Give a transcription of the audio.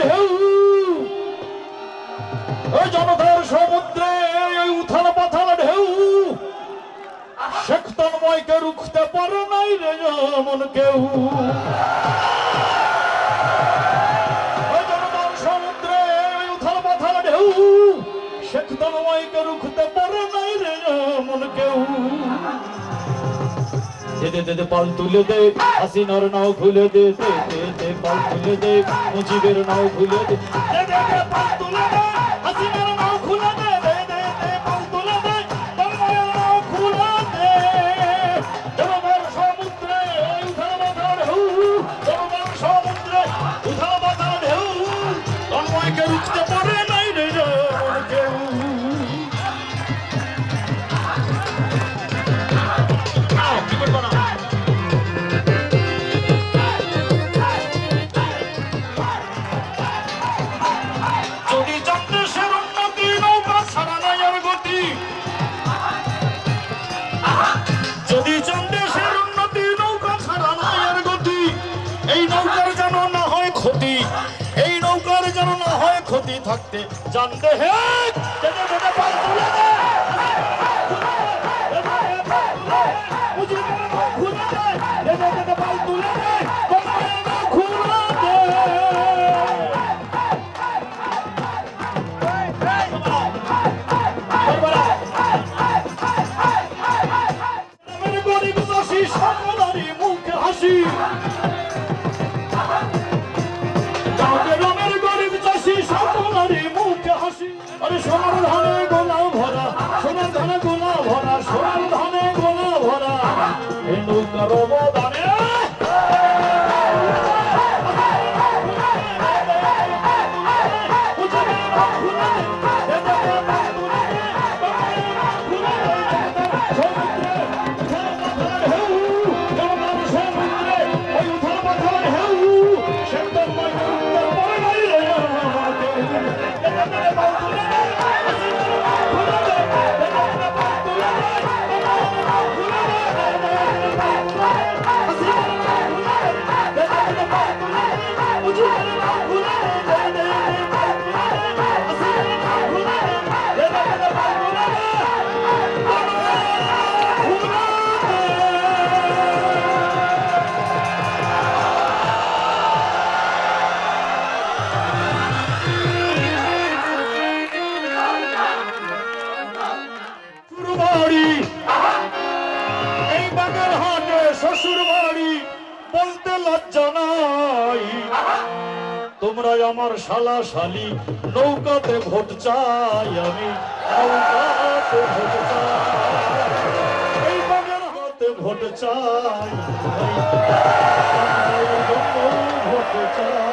ঢেউ। ওই জনতার সমুদ্রে ওই উথাল পাথাল ঢেউ। শেখ তন্ময়কে রুখতে পারে নাই রে যেমন কেউ। সমুদ্রে ওই উথাল পাথাল ঢেউ। শেখ তন্ময়কে রুখতে দে দে পাল তুলে দে। হাসিনার নাও খুলে দে দে দে পাল তুলে দে। মুজিবের নাও খুলে দে। দে দে পাল তুলে দে। হাসিনার নাও খুলে দে। দে দে দে, পাল তুলে দে। তন্ময়ের নাও খুলে দে। জনতার সমুদ্রে উথাল পাথাল ঢেউ। জনতার সমুদ্রে উথাল পাথাল ঢেউ। তন্ময়কে রুখতে এই নৌকার যেন না হয় ক্ষতি, এই নৌকার যেন না হয় ক্ষতি থাকতে জানতে হে যেতে যেতে পাল আরে সোনার ধানে গোলা ভরা, সোনার ধানে গোলা ভরা, সোনার ধানে গোলা ভরা। এ নৌকার তোমরা আমার শালা শালি নৌকাতে ভোট চাই আমি নৌকাতে ভোট চাই হাতে ভোট চাই ভোট চাই